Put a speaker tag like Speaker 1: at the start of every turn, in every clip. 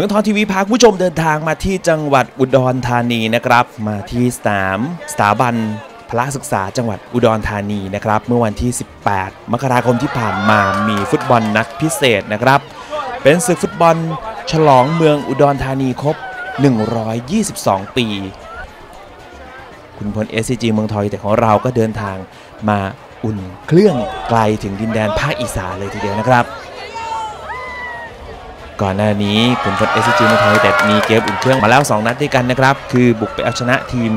Speaker 1: มืองทองทีวีพาผู้ชมเดินทางมาที่จังหวัดอุดรธานีนะครับ มาที่สนามสถาบันพละศึกษาจังหวัดอุดรธานีนะครับ เมื่อวันที่ 18 มกราคมที่ผ่านมามีฟุตบอลนัดพิเศษนะครับ เป็นศึกฟุตบอลฉลองเมืองอุดรธานีครบ 122 ปี คุณพล SCG เมืองทองแต่ของเราก็เดินทางมาอุ่นเครื่องไกลถึงดินแดนภาคอีสานเลยทีเดียวนะครับ ก่อนหน้านี้ขุนพล SCG เมืองทองแต่มีเกมอุ่นเครื่องมาแล้ว 2 นัดด้วยกันนะครับ คือบุกไปเอาชนะทีม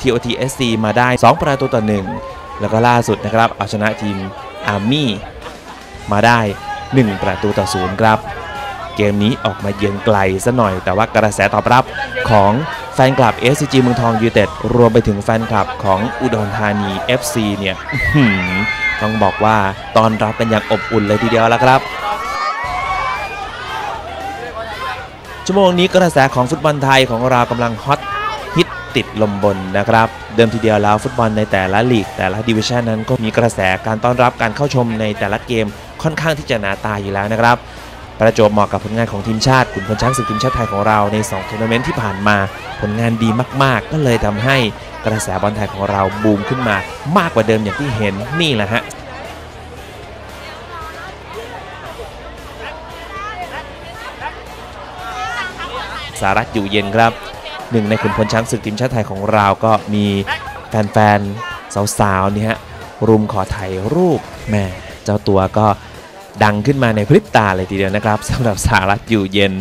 Speaker 1: TOT SC มาได้ 2 ประตูต่อ 1 แล้วก็ล่าสุดนะครับ เอาชนะทีม Army มาได้ 1 ประตูต่อ 0 ครับ เกมนี้ออกมาเยือนไกลซะหน่อย แต่ว่ากระแสตอบรับของแฟนคลับ SCG เมืองทองยูเต็ดรวมไปถึงแฟนคลับของอุดรธานี FC เนี่ยต้องบอกว่าตอนรับกันอย่างอบอุ่นเลยทีเดียวแล้วครับ ชั่วโมงนี้กระแสของฟุตบอลไทยของเรากำลังฮอตฮิตติดลมบนนะครับ เดิมทีเดียวแล้วฟุตบอลในแต่ละลีก แต่ละดิวิชันนั้นก็มีกระแสการต้อนรับการเข้าชมในแต่ละเกมค่อนข้างที่จะหนาตาอยู่แล้วนะครับประจวบเหมาะกับผลงานของทีมชาติขุนพลช้างศึกทีมชาติไทยของเราใน2ทัวร์นาเมนต์ที่ผ่านมา ผลงานดีมาก ๆ ก็เลยทำให้กระแสบอลไทยของเราบูมขึ้นมามากกว่าเดิมอย่างที่เห็นนี่แหละฮะ สารัตอยู่เย็นครับหนึ่งในขุนพลช้างศึกทีมชาติไทยของเราก็มีแฟนๆสาวๆเนี่ยฮะรุมขอถ่ายรูปแม่เจ้าตัวก็ดังขึ้นมาในพริบตาเลยทีเดียวนะครับสำหรับสารัตอยู่เย็น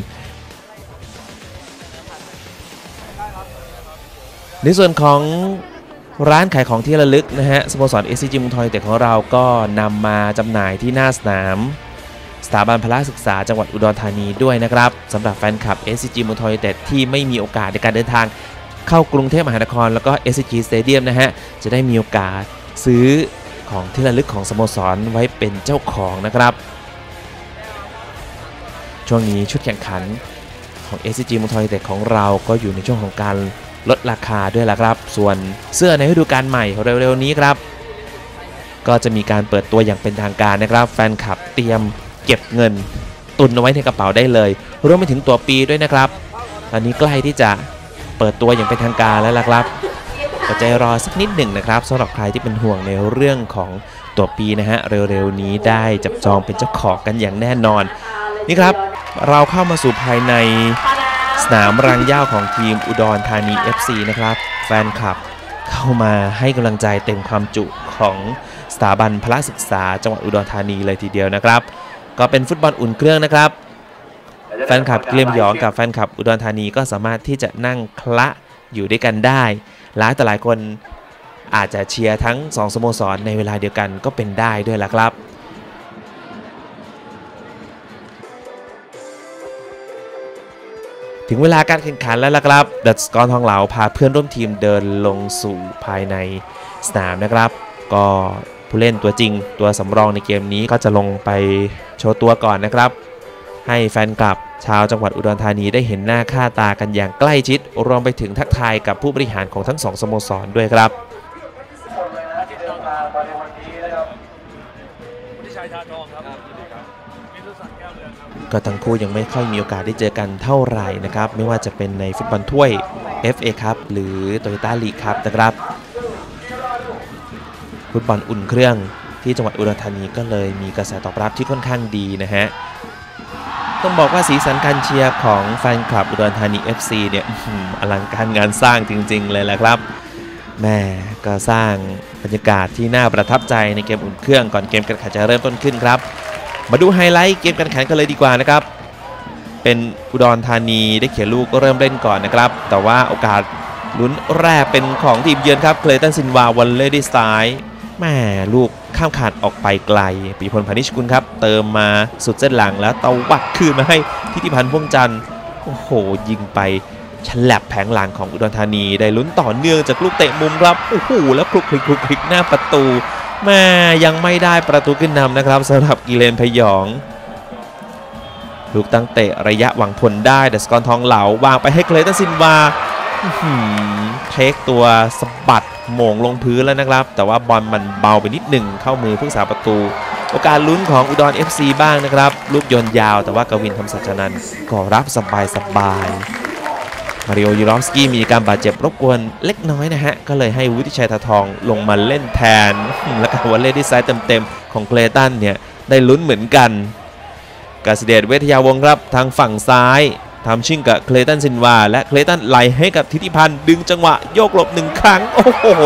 Speaker 1: ในส่วนของร้านขายของที่ระลึกนะฮะสโมสร SCG เมุงทอยแต่ของเราก็นำมาจำหน่ายที่หน้าสนาม สถาบันพละศึกษาจังหวัดอุดรธานีด้วยนะครับสำหรับแฟนคลับ SCG เมุงทอยแต่ที่ไม่มีโอกาสในการเดินทางเข้ากรุงเทพมหานคร แล้วก็ SCG Stadium นะฮะ จะได้มีโอกาสซื้อของที่ระลึกของสโมสรไว้เป็นเจ้าของนะครับ ช่วงนี้ชุดแข่งขันของ SCG มุงทอยแต่ของเราก็อยู่ในช่วงของการลดราคาด้วยละครับ ส่วนเสื้อในฤดูกาลใหม่เร็วๆนี้ครับ ก็จะมีการเปิดตัวอย่างเป็นทางการนะครับ แฟนคลับเตรียม เก็บเงิน ตุนเอาไว้ในกระเป๋าได้เลย รวมไปถึงตัวปีด้วยนะครับ ตอนนี้ใกล้ที่จะเปิดตัวอย่างเป็นทางการแล้วล่ะครับอดใจรอสักนิดหนึ่งนะครับสำหรับใครที่เป็นห่วงในเรื่องของตัวปีนะฮะเร็วๆนี้ได้จับจองเป็นเจ้าของกันอย่างแน่นอน นี่ครับเราเข้ามาสู่ภายในสนามรังย่าของทีมอุดรธานี FC นะครับ แฟนคลับเข้ามาให้กำลังใจเต็มความจุของสถาบันพละศึกษาจังหวัดอุดรธานีเลยทีเดียวนะครับ ก็เป็นฟุตบอลอุ่นเครื่องนะครับ แฟนคลับเกลียมหยองกับแฟนคลับอุดรธานีก็สามารถที่จะนั่งคละอยู่ด้วยกันได้ หลายแต่หลายคนอาจจะเชียร์ทั้งสองสโมสรในเวลาเดียวกันก็เป็นได้ด้วยล่ะครับถึงเวลาการแข่งขันแล้วล่ะครับดัชกรทองเหลาพาเพื่อนร่วมทีมเดินลงสู่ภายในสนามนะครับ ก็ ผู้เล่นตัวจริงตัวสำรองในเกมนี้ก็จะลงไปโชว์ตัวก่อนนะครับ ให้แฟนคลับชาวจังหวัดอุดรธานีได้เห็นหน้าค่าตากันอย่างใกล้ชิด รวมไปถึงทักทายกับผู้บริหารของทั้งสองสโมสรด้วยครับ
Speaker 2: ก็
Speaker 1: ทั้งคู่ยังไม่ค่อยมีโอกาสได้เจอกันเท่าไหร่นะครับ ไม่ว่าจะเป็นในฟุตบอลถ้วย FA ครับหรือ Toyota League ครับนะครับ ฟุตบอลอุ่นเครื่องที่จังหวัดอุดรธานีก็เลยมีกระแสตอบรับที่ค่อนข้างดีนะฮะต้องบอกว่าสีสันการเชียร์ของแฟนคลับอุดรธานี FC เนี่ยอลังการงานสร้างจริง ๆ เลยแหละครับแม่ก็สร้างบรรยากาศที่น่าประทับใจในเกมอุ่นเครื่องก่อนเกมการแข่งจะเริ่มต้นขึ้นครับ มาดูไฮไลท์เกมการแข่งกันเลยดีกว่านะครับ เป็นอุดรธานีได้เขียนลูกก็เริ่มเล่นก่อนนะครับ แต่ว่าโอกาสลุ้นแรกเป็นของทีมเยือนครับเคลตันซินวาวันเล่ด้วยซ้าย แม่ลูกข้ามขาดออกไปไกล ปีพลพานิชกุลครับ เติมมาสุดเส้นหลังแล้วตวัดคืนมาให้ทิติพันธ์พ่วงจันทร์โอ้โห ยิงไปฉลับแผงหลังของอุดรธานีได้ลุ้นต่อเนื่องจากลูกเตะมุมครับโอ้โหแล้วคลุกคลิกคลุกคลิกหน้าประตูแม่ยังไม่ได้ประตูขึ้นนำนะครับสำหรับกิเลนพยองลูกตั้งเตะระยะหวังผลได้เดสกอนทองเหลาวางไปให้เคลตันซินวาเทคตัวสะบัด หม่งลงพื้นแล้วนะครับ แต่ว่าบอลมันเบาไปนิดหนึ่งเข้ามือผู้สาประตู โอกาสลุ้นของอุดร FC บ้างนะครับ ลูกยนยาวแต่ว่ากวินทำสัจนันก็รับสบายสบายมาริโอยูรอฟสกี้มีการบาดเจ็บรบกวนเล็กน้อยนะฮะ ก็เลยให้วุฒิชัยทาทองลงมาเล่นแทน และการวันเล่ที่ซ้ายเต็มๆ ของเคลตันเนี่ย ได้ลุ้นเหมือนกันกาสเดชเวทยาวงครับทางฝั่งซ้าย ทำชิ่งกับเคลตันซินวา และเคลตันไหลให้กับทิติพันธ์ดึงจังหวะโยกหลบหนึ่งครั้ง โอ้โห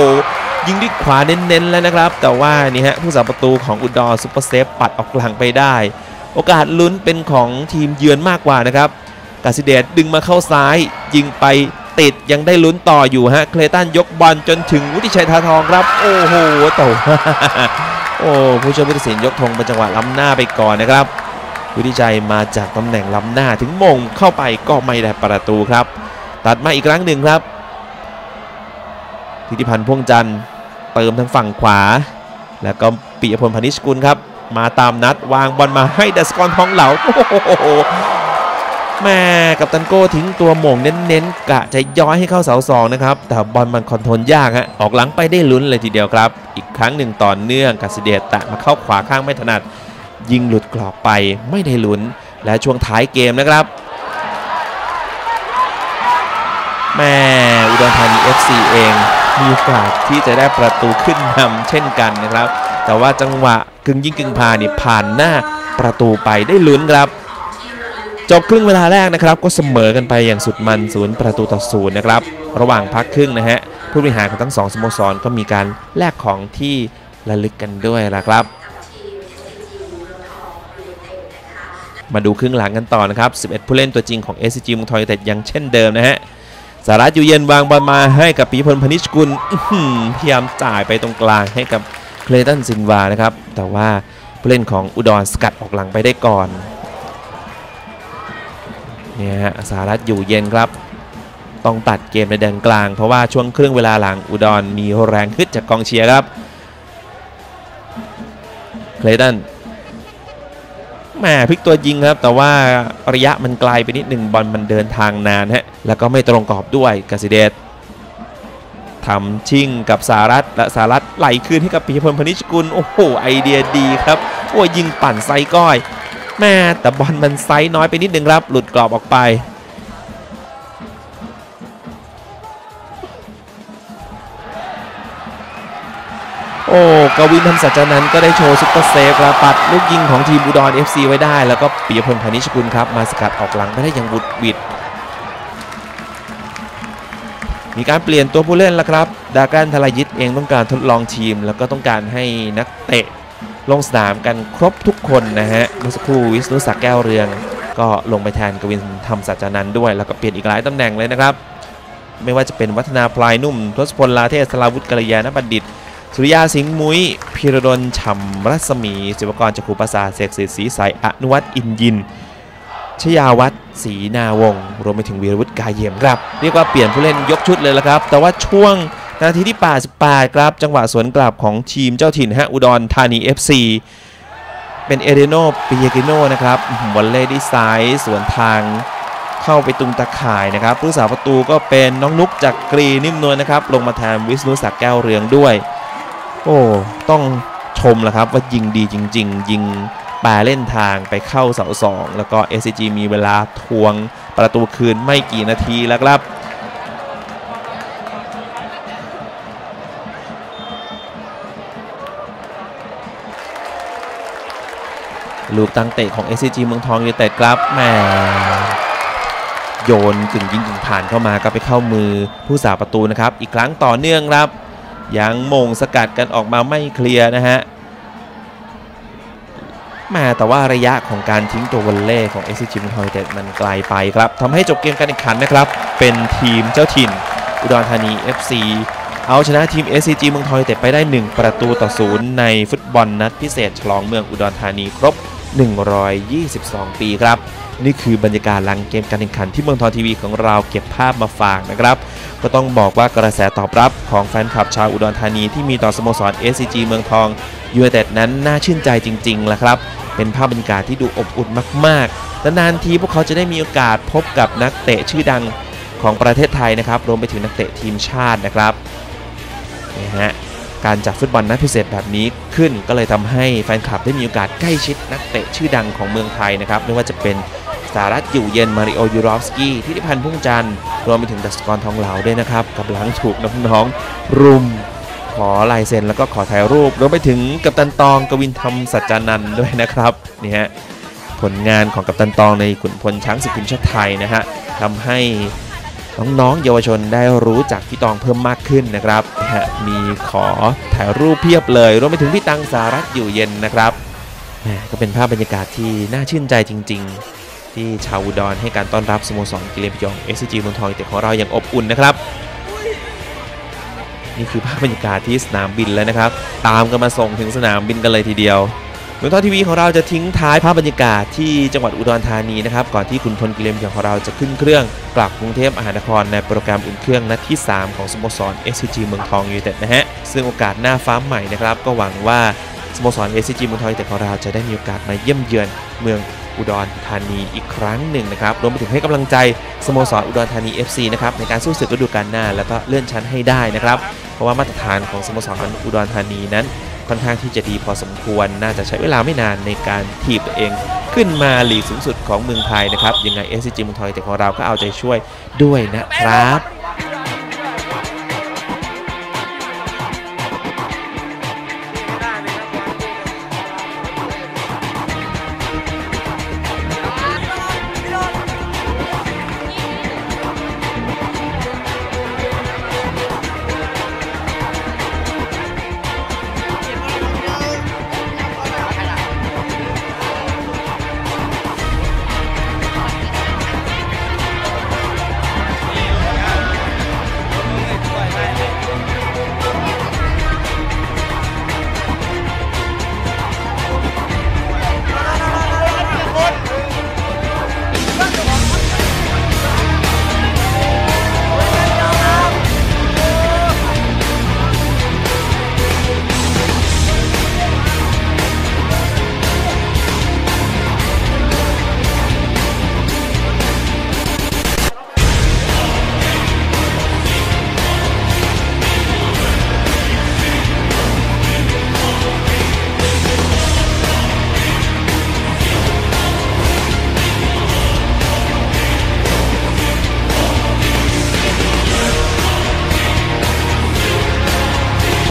Speaker 1: ยิงด้วยขวาเน้นๆแล้วนะครับ แต่ว่านี่ฮะผู้สาประตูของอุดรซุปเปอร์เซฟปัดออกหลังไปได้ โอกาสลุ้นเป็นของทีมเยือนมากกว่านะครับกาสิเดชดึงมาเข้าซ้าย ยิงไปติดยังได้ลุ้นต่ออยู่ฮะเคลตันยกบอลจนถึงวุฒิชัยทาทองครับ โอ้โหแต่โอ้ผู้ช่วยผู้ตัดสินยกธงเป็นจังหวะล้ำหน้าไปก่อนนะครับ วุฒิชัยมาจากตำแหน่งล้ำหน้าถึงมงเข้าไปก็ไม่ได้ประตูครับ ตัดมาอีกครั้งหนึ่งครับทิติพันธ์พ่วงจันทร์เติมทางฝั่งขวา แล้วก็ปิยพลพนิชกุลครับ มาตามนัดวางบอลมาให้ดัสกรทองเหลาโอ้โหแม่กับตันโก้ทิ้งตัวหม่งเน้นๆกะจะย้อยให้เข้าเสาสองนะครับ แต่บอลมันคอนโทรลยากฮะออกหลังไปได้ลุ้นเลยทีเดียวครับ อีกครั้งหนึ่งต่อเนื่องกาสเดตตะมาเข้าขวาข้างไม่ถนัด ยิงหลุดกรอบไปไม่ได้ลุ้น และช่วงท้ายเกมนะครับแม่อุดรธานี FC เอง มีโอกาสที่จะได้ประตูขึ้นนำเช่นกันนะครับ แต่ว่าจังหวะกึ่งยิงกึ่งพานี่ผ่านหน้าประตูไปได้ลุ้นครับจบครึ่งเวลาแรกนะครับ ก็เสมอกันไปอย่างสุดมันศูนย์ประตูต่อศูนย์นะครับ ระหว่างพักครึ่งนะฮะผู้บริหารของทั้งสองสโมสรก็มีการแลกของที่ระลึกกันด้วยละครับ มาดูครึ่งหลังกันต่อนะครับ 11 ผู้เล่นตัวจริงของ SCG เมืองทองยูไนเต็ดยังเช่นเดิมนะฮะสารัตอยู่เย็นวางบอลมาให้กับปีพลพนิชกุลพยายามจ่ายไปตรงกลางให้กับเคลตันซินวานะครับ แต่ว่าผู้เล่นของอุดรสกัดออกหลังไปได้ก่อนเนี่ยฮะสารัตอยู่เย็นครับ ต้องตัดเกมในแดนกลาง เพราะว่าช่วงครึ่งเวลาหลังอุดรมีแรงขึ้นจากกองเชียร์ครับเคลตัน แหมพลิกตัวยิงครับ แต่ว่าระยะมันไกลไปนิดหนึ่งบอลมันเดินทางนานฮะแล้วก็ไม่ตรงกรอบด้วยกาซิเดตทำชิ่งกับสารัตและสารัตไหลคืนให้กับปิยพลพนิชกุลโอ้โหไอเดียดีครับโอ้ยิงปั่นไซก้อยแม่แต่บอลมันไซน้อยไปนิดนึงครับ หลุดกรอบออกไป โอ้กวินทำสัจจานันก็ได้โชว์ซุปเปอร์เซฟแล้วปัดลูกยิงของทีมอุดร FC ไว้ได้ แล้วก็ปิยพลพานิชกุลครับ มาสกัดออกหลังไม่ได้อย่างบุดวิด มีการเปลี่ยนตัวผู้เล่นแล้วครับ ดากันทลายิตเองต้องการทดลองทีม แล้วก็ต้องการให้นักเตะลงสนามกันครบทุกคนนะฮะเมื่อสักครู่วิศนุศักดิ์แก้วเรือง ก็ลงไปแทนกวินทำสัจจานันด้วย แล้วก็เปลี่ยนอีกหลายตำแหน่งเลยนะครับไม่ว่าจะเป็นวัฒนาพลายนุ่มทศพลลาเทศสลาวุฒิกัลยาณบัณฑิต สุริยาสิงห์มุ้ยพีรดลฉ่ำรัศมีศิวกรจักรูประสาเสกศรีศรีใสอนุวัฒน์อินยินชยาวัฒน์ศรีนาวงรวมไปถึงวีรวุฒิกายเยี่ยมครับ เรียกว่าเปลี่ยนผู้เล่นยกชุดเลยละครับ แต่ว่าช่วงนาทีที่ 88 ครับ จังหวะสวนกลับของทีมเจ้าถิ่นฮะอุดรธานี FC เป็นเอเดโนปิเยกิโนนะครับวอลเล่ดีไซน์สวนทางเข้าไปตุงตะข่ายนะครับผู้สาประตูก็เป็นน้องนุกจากกรีนิ่มนวลนะครับ ลงมาแทนวิศนุศักดิ์แก้วเรืองด้วย โอ้ต้องชมแล้วครับว่ายิงดีจริง ๆ ยิงแปรเล่นทางไปเข้าเสาสองแล้วก็ SCG มีเวลาทวงประตูคืนไม่กี่นาทีแล้วครับลูกตั้งเตะของ SCG เมืองทองยูไนเต็ดครับแหมโยนกึ่งยิงกึ่งผ่านเข้ามาก็ไปเข้ามือผู้สาประตูนะครับ อีกครั้งต่อเนื่องครับ ยังมงสกัดกันออกมาไม่เคลียร์นะฮะแมาแต่ว่าระยะของการทิ้งตัววอลเล่ของ SCG เมืองทองยเต็ดมันไกลไปครับทำให้จบเกมการแข่งขันนะครับ เป็นทีมเจ้าถิ่น อุดรธานี FC เอาชนะทีม SCG เมืองทองยเต็ดไปได้ 1 ประตูต่อศูนย์ในฟุตบอลนัดพิเศษฉลองเมืองอุดรธานีครบ 122 ปีครับ นี่คือบรรยากาศหลังเกมการแข่งขันที่เมืองทองทีวีของเราเก็บภาพมาฝากนะครับ ก็ต้องบอกว่ากระแสตอบรับของแฟนคลับชาวอุดรธานีที่มีต่อสโมสร SCG เมืองทองยูไนเต็ดนั้นน่าชื่นใจจริงๆแหละครับ เป็นภาพบรรยากาศที่ดูอบอุ่นมากๆและนานทีพวกเขาจะได้มีโอกาสพบกับนักเตะชื่อดังของประเทศไทยนะครับรวมไปถึงนักเตะทีมชาตินะครับนี่ฮะการจัดฟุตบอลนัดพิเศษแบบนี้ขึ้นก็เลยทำให้แฟนคลับได้มีโอกาสใกล้ชิดนักเตะชื่อดังของเมืองไทยนะครับไม่ว่าจะเป็น สารัตอยู่เย็นมาริโอยูรอฟสกี้ทิติพันธ์พุ่งจันทร์รวมไปถึงดัสกรทองเหลาด้วยนะครับกำลังถูกน้องๆรุมขอลายเซ็นแล้วก็ขอถ่ายรูปรวมไปถึงกัปตันตองกวินธรรมสัจจานันท์ด้วยนะครับนี่ฮะผลงานของกัปตันตองในขุนพลช้างศึกทีมชาติไทยนะฮะทำให้น้องๆเยาวชนได้รู้จักพี่ตองเพิ่มมากขึ้นนะครับนะมีขอถ่ายรูปเพียบเลยรวมไปถึงพี่ตังสารัตอยู่เย็นนะครับก็เป็นภาพบรรยากาศที่น่าชื่นใจจริง ๆ ที่ชาวอุดรให้การต้อนรับสโมสรกิเลนพยองเอสจีเมืองทองยูไนเต็ดของเราอย่างอบอุ่นนะครับ นี่คือภาพบรรยากาศที่สนามบินแล้วนะครับ ตามกันมาส่งถึงสนามบินกันเลยทีเดียวเมืองทองทีวีของเราจะทิ้งท้ายภาพบรรยากาศที่จังหวัดอุดรธานีนะครับก่อนที่คุณพลกิเลมของเราจะขึ้นเครื่องกลับกรุงเทพมหานครในโปรแกรมอุ่นเครื่องนัดที่ 3 ของสโมสร SCG เมืองทองยูไนเต็ดนะฮะซึ่งโอกาสหน้าฟ้าใหม่นะครับก็หวังว่าสโมสร SCG เมืองทองยูไนเต็ดของเราจะได้มีโอกาสมาเยี่ยมเยือนเมือง อุดรธานีอีกครั้งหนึ่งนะครับรวมไปถึงให้กำลังใจสโมสรอุดรธานี FC นะครับในการสู้ศึกฤดูกาลหน้า แล้วก็เลื่อนชั้นให้ได้นะครับเพราะว่ามาตรฐานของสโมสรอุดรธานีนั้นค่อนข้างที่จะดีพอสมควร น่าจะใช้เวลาไม่นานในการถีบตัวเอง ขึ้นมาหลีกสูงสุดของเมืองไทยนะครับยังไง SCG เมืองทองยูไนเต็ดของเราก็เอาใจช่วยด้วยนะครับ